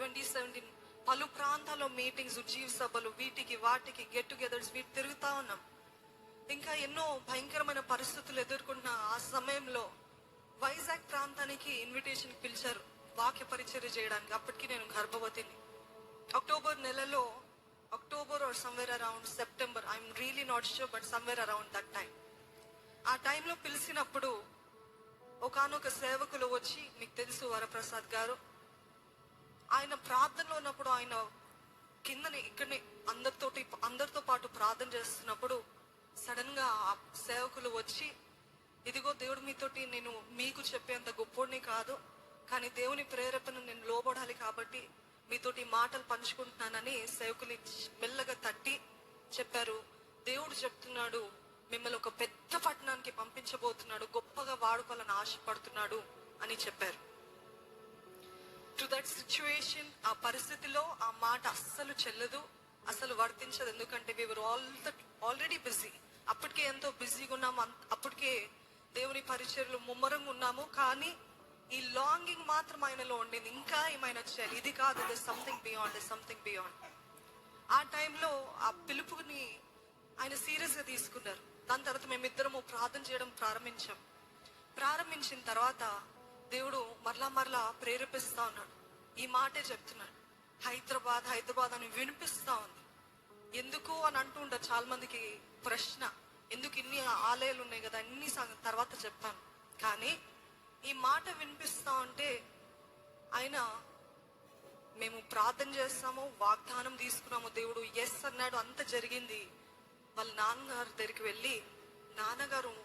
Twenty seventeen పలు ప్రాంతాల్లో meetings జీవ సభలు వీటికి వాటికి గెట్ టుగెదర్స్ వీటి తిరుగుతా ఉన్నాం. ఇంకా ఎన్నో భయంకరమైన పరిస్థితులు ఎదుర్కొంటున్న ఆ సమయంలో వైజాగ్ ప్రాంతానికి ఇన్విటేషన్ పిలిచారు. వాక్య పరిచర్య చేయడానికి. అప్పటికి నేను గర్భవతిని. అక్టోబర్ నెలలో October or somewhere around September I'm really not sure but somewhere around that time ఆ టైంలో పిలిచినప్పుడు ఒకానొక సేవకులు వచ్చి మీకు తెలుసు వరప్రసాద్ గారు ఆయన ప్రార్థనలో ఉన్నప్పుడు ఆయన కిందని ఇక్కడనే అందరితోటి అందరితో పాటు ప్రార్థన చేస్తున్నప్పుడు సడన్గా ఆ సేవకులు వచ్చి ఇదిగో దేవుడు మీతోటి నేను మీకు చెప్పేంత గొప్పోడిని కాదు కానీ దేవుని ప్రేరేపణ నేను లోబడాలి కాబట్టి మీతోటి మాటలు పంచుకుంటున్నానని సేవకులు మెల్లగా తట్టి చెప్పారు. దేవుడు చెప్తున్నాడు మిమ్మల్ని ఒక పెద్ద పట్టణానికి పంపించబోతున్నాడు గొప్పగా వాడుకోవాలని ఆశపడుతున్నాడు అని చెప్పారు. టు దట్ సిచ్యువేషన్ ఆ పరిస్థితిలో ఆ మాట అస్సలు చెల్లదు అసలు వర్తించదు. ఎందుకంటే we were all the already busy అప్పటికే ఎంతో బిజీగా ఉన్నాము అప్పటికే దేవుని పరిచయలు ముమ్మరంగా ఉన్నాము. కానీ ఈ లాంగింగ్ మాత్రం ఆయనలో ఉండేది. ఇంకా ఏమైనా చేయాలి ఇది కాదు. The something beyond the something beyond ఆ టైంలో ఆ పిలుపుని ఆయన సీరియస్గా తీసుకున్నారు. దాని తర్వాత మేమిద్దరము ప్రార్థన చేయడం ప్రారంభించాం. ప్రారంభించిన తర్వాత దేవుడు మరలా మరలా ప్రేరేపిస్తా ఉన్నాడు. ఈ మాటే చెప్తున్నాడు హైదరాబాద్ హైదరాబాద్ అని వినిపిస్తా ఉంది. ఎందుకు అని అంటుండ చాలా మందికి ప్రశ్న ఎందుకు ఇన్ని ఆలయాలు ఉన్నాయి కదా అన్ని తర్వాత చెప్తాను. కానీ ఈ మాట వినిపిస్తా ఉంటే ఆయన మేము ప్రార్థన చేస్తాము వాగ్దానం తీసుకున్నాము దేవుడు ఎస్ అన్నాడు అంత జరిగింది. వాళ్ళ నాన్నగారి దగ్గరికి వెళ్ళి నాన్నగారు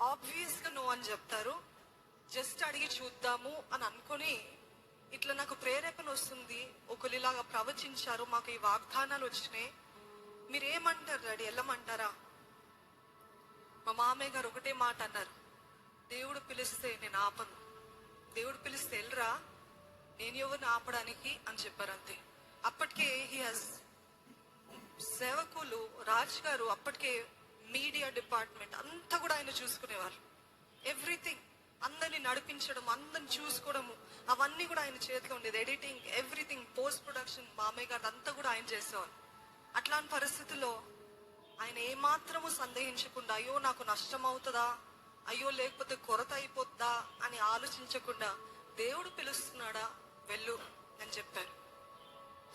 ఆబ్వియస్గా నువ్వు నో అని చెప్తారు. జస్ట్ అడిగి చూద్దాము అని అనుకొని ఇట్లా నాకు ప్రేరేపణ వస్తుంది. ఒకరిలాగా ప్రవచించారు. మాకు ఈ వాగ్దానాలు వచ్చినాయి. మీరేమంటారు రెడీ డాడీ? వెళ్ళమంటారా మా మామయ్య గారు ఒకటే మాట అన్నారు. దేవుడు పిలిస్తే నేను ఆపను. దేవుడు పిలిస్తే వెళ్ళరా నేను ఎవరిని ఆపడానికి? అని చెప్పారు అంతే. అప్పటికే హీ హాజ్ సేవకులు రాజ్ గారు అప్పటికే మీడియా డిపార్ట్మెంట్ అంతా కూడా ఆయన చూసుకునేవారు. నడిపించడం అందరిని చూసుకోవడము అవన్నీ కూడా ఆయన చేతిలో ఉండేది. ఎడిటింగ్ ఎవ్రీథింగ్ పోస్ట్ ప్రొడక్షన్ మామయ్య గారు అంతా కూడా ఆయన చేసేవారు. అట్లాంటి పరిస్థితుల్లో ఆయన ఏమాత్రము సందేహించకుండా అయ్యో నాకు నష్టం అవుతుందా? అయ్యో లేకపోతే కొరత అయిపోద్దా? అని ఆలోచించకుండా దేవుడు పిలుస్తున్నాడా? వెళ్ళు అని చెప్పారు.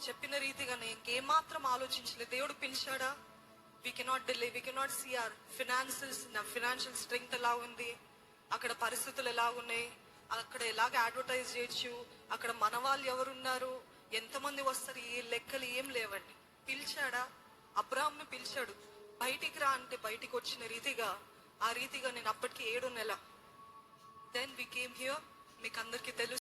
చెప్పిన రీతిగానే ఇంకేమాత్రం ఆలోచించలేదు. దేవుడు పిలిచాడా? We cannot delay we cannot see our financials నా ఫినాన్షియల్ స్ట్రెంగ్త్ ఎలా ఉంది? అక్కడ పరిస్థితులు ఎలా ఉన్నాయి అక్కడ ఎలాగ అడ్వర్టైజ్ చేయొచ్చు? అక్కడ మన వాళ్ళు ఎవరున్నారు? ఎంతమంది వస్తారు? ఏ లెక్కలు ఏం లేవండి. పిలిచాడా? అబ్రాహ్ని పిలిచాడు. బయటికి రా అంటే బయటికి వచ్చిన రీతిగా ఆ రీతిగా నేను అప్పటికి ఏడు నెల. దెన్ వి కేమ్ హియర్ మీకు అందరికీ తెలుసు.